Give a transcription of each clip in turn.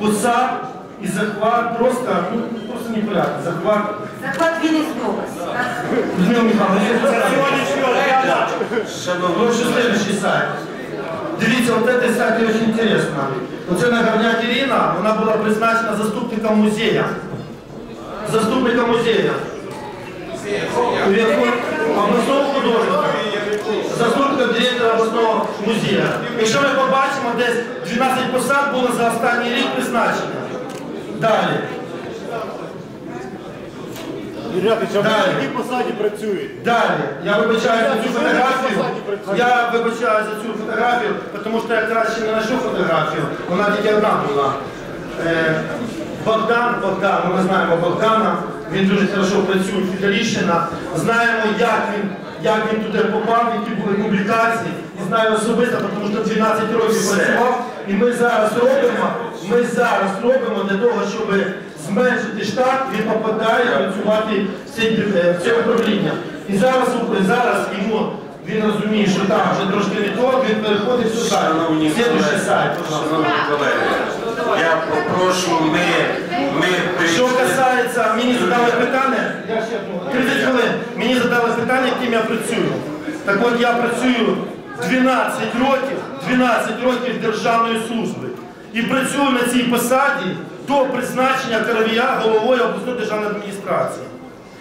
посад и захват просто, ну, просто непорядок. Захват. Захват Вінницької області. Людмила Михайловна, Шановні Лучше следующий сайт. Дивіться, от цей сайт дуже інтересно. Оце Нагорняк Ірина, вона була призначена заступником музея. Заступником музея. Верхов- обласного художника. Заступником директора обласного музея. Якщо ми побачимо, десь 12 посад було за останній рік призначено. Далі. Юрій а ви на якій посаді працюєте? Далі, я вибачаю за цю фотографію. Я вибачаю за цю фотографію, тому що я краще не знайшов фотографію. Вона тільки одна була. Е, Богдан, Богдан, ми знаємо Богдана, він дуже хорошо працює в Федоріщина. Знаємо, як він, як він туди попав, які були публікації. І знаю особисто, тому що 12 років працював. І ми зараз робимо, ми зараз робимо для того, щоб зменшити штат, він попадає працювати в це, в це управління. І зараз, зараз йому він розуміє, що там вже трошки не то, він переходить сюди. Шановні сайт. шановні колеги, я попрошу, ми, ми Що касається, мені задали питання, я ще одну, 30 хвилин, мені задали питання, яким я працюю. Так от я працюю 12 років, 12 років державної служби. І працюю на цій посаді до призначення Каравія головою обласної державної адміністрації.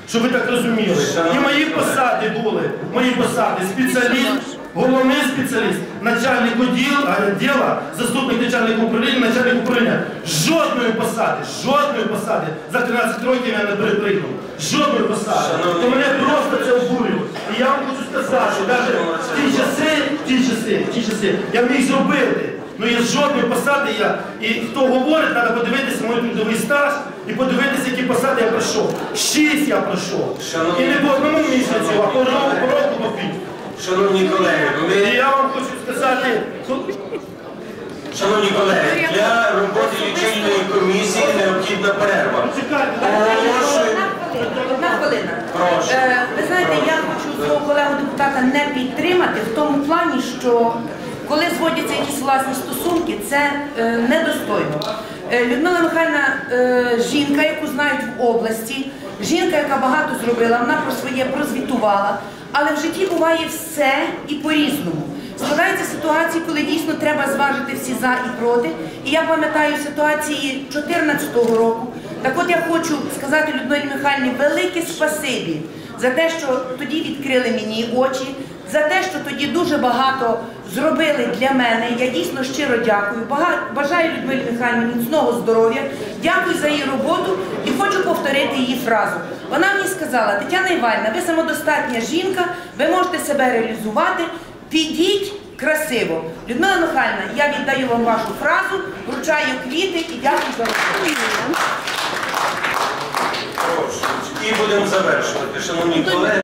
Щоб ви так розуміли. І мої посади були, мої посади спеціаліст, головний спеціаліст, начальник відділу, діла, заступник начальника управління, начальник управління. Жодної посади, жодної посади за 13 років я не перепригнув. Жодної посади. То мене просто це обурює. І я вам хочу сказати, що навіть в ті часи, в ті часи, в ті часи я міг зробити. Ну є жодної посади я. І хто говорить, треба подивитися мій трудовий стаж і подивитися, які посади я пройшов. Шість я пройшов. І не по одному місяцю, а по року, по року по пів. Шановні колеги, І я вам хочу сказати, шановні колеги, для роботи лічильної комісії необхідна перерва. Оголошую. Одна хвилина. Одна хвилина. Прошу. Е, Ви знаєте, я хочу свого колегу депутата не підтримати в тому плані, що коли зводяться якісь власні стосунки, це е, недостойно. Е, Людмила Михайлівна е, жінка, яку знають в області, жінка, яка багато зробила, вона про своє прозвітувала, але в житті буває все і по-різному. Складаються ситуації, коли дійсно треба зважити всі за і проти. І я пам'ятаю ситуації 2014 року. Так от я хочу сказати Людмилі Михайлівні велике спасибі за те, що тоді відкрили мені очі, за те, що тоді дуже багато зробили для мене. Я дійсно щиро дякую. Бажаю Людмилі Михайлівні міцного здоров'я. Дякую за її роботу і хочу повторити її фразу. Вона мені сказала, Тетяна Іванівна, ви самодостатня жінка, ви можете себе реалізувати. Підіть красиво. Людмила Михайлівна, я віддаю вам вашу фразу, вручаю квіти і дякую за роботу. І будемо завершувати, шановні колеги.